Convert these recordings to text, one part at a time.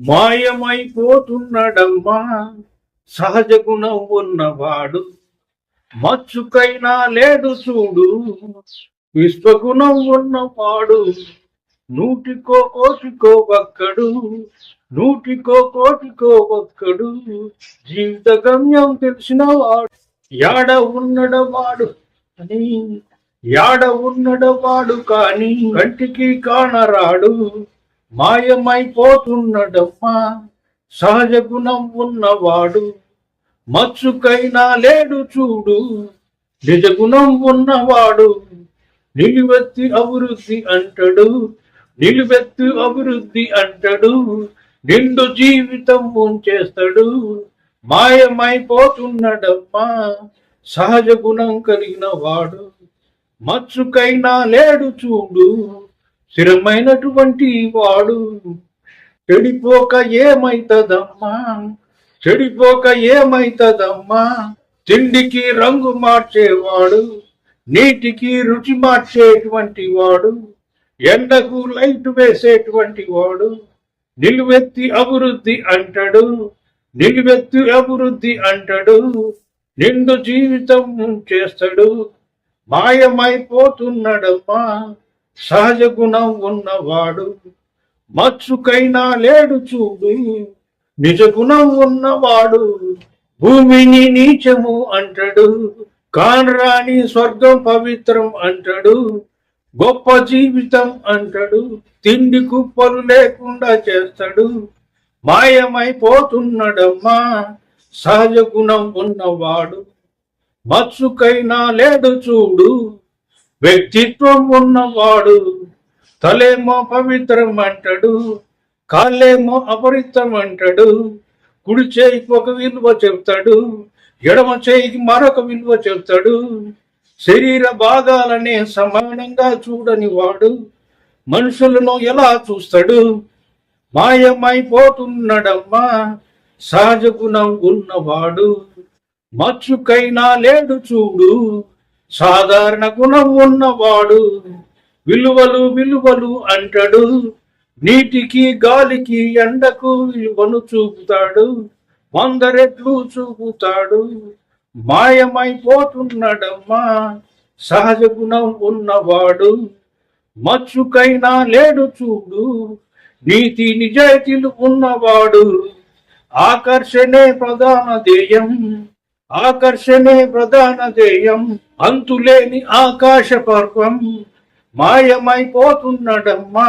మాయమైపోతున్నడమ్మా సహజ గుణం ఉన్నవాడు. మచ్చుకైనా లేడు చూడు విశ్వగుణం ఉన్నవాడు. నూటికో కోటికో ఒక్కడు నూటికో కోటికో ఒక్కడు. జీవిత గమ్యం తెలిసిన వాడు. యాడ ఉన్నడవాడు అని యాడ ఉన్నడవాడు కాని కంటికి కానరాడు. మాయమైపోతున్నడమ్మా. సహజ గుణం ఉన్నవాడు మచ్చుకైనా లేడు చూడు. నిజ గుణం ఉన్నవాడు నిలువెత్తి అభివృద్ధి అంటాడు. నిలువెత్తి అభివృద్ధి అంటాడు. నిండు జీవితం ఉంచేస్తాడు. మాయమైపోతున్నడమ్మా. సహజ గుణం కలిగిన వాడు మచ్చుకైనా లేడు చూడు. స్థిరమైనటువంటి వాడు చెడిపోక ఏమైతదమ్మా? చెడిపోక ఏమైతదమ్మా? తిండికి రంగు మార్చేవాడు నీటికి రుచి మార్చేటువంటి వాడు ఎండకు లైట్ వేసేటువంటి వాడు నిలువెత్తి అభివృద్ధి అంటాడు నిలువెత్తి అభివృద్ధి అంటాడు నిండు జీవితం చేస్తాడు మాయమైపోతున్నాడమ్మా. సహజ గుణం ఉన్నవాడు మచ్చుకైనా లేడు చూడు. నిజ గుణం ఉన్నవాడు భూమిని నీచము అంటాడు కానరాని స్వర్గం పవిత్రం అంటాడు గొప్ప జీవితం అంటాడు తిండి కుప్పలు లేకుండా చేస్తాడు. మాయమైపోతున్నాడమ్మా సహజ గుణం ఉన్నవాడు మత్సుకైనా లేడు చూడు. వ్యక్తిత్వం ఉన్నవాడు తలేమో పవిత్రం అంటాడు కాళ్ళేమో అపరిత్రం అంటాడు కుడి చేయికి ఒక విలువ చెప్తాడు ఎడమ చేయికి మరొక విలువ చెప్తాడు శరీర భాగాలనే సమానంగా చూడని వాడు మనుషులను ఎలా చూస్తాడు? మాయమైపోతున్నాడమ్మా సహజ గుణం ఉన్నవాడు. మచ్చుకైనా లేడు చూడు సాధారణ గుణం ఉన్నవాడు. విలువలు విలువలు అంటాడు. నీటికి గాలికి ఎండకు విలువను చూపుతాడు. వందరెట్లు చూపుతాడు. మాయమైపోతున్నాడమ్మా. సహజ గుణం ఉన్నవాడు. మచ్చుకైనా లేడు చూడు. నీతి నిజాయితీలు ఉన్నవాడు. ఆకర్షణే ప్రధాన ధ్యేయం. ఆకర్షణే ప్రధాన ధ్యేయం. అంతులేని ఆకాశ పర్వం మాయమైపోతున్నాడమ్మా.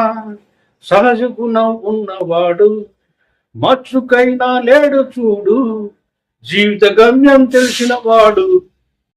సహజ గుణం ఉన్నవాడు మచ్చుకైనా లేడు చూడు. జీవిత గమ్యం తెలిసిన వాడు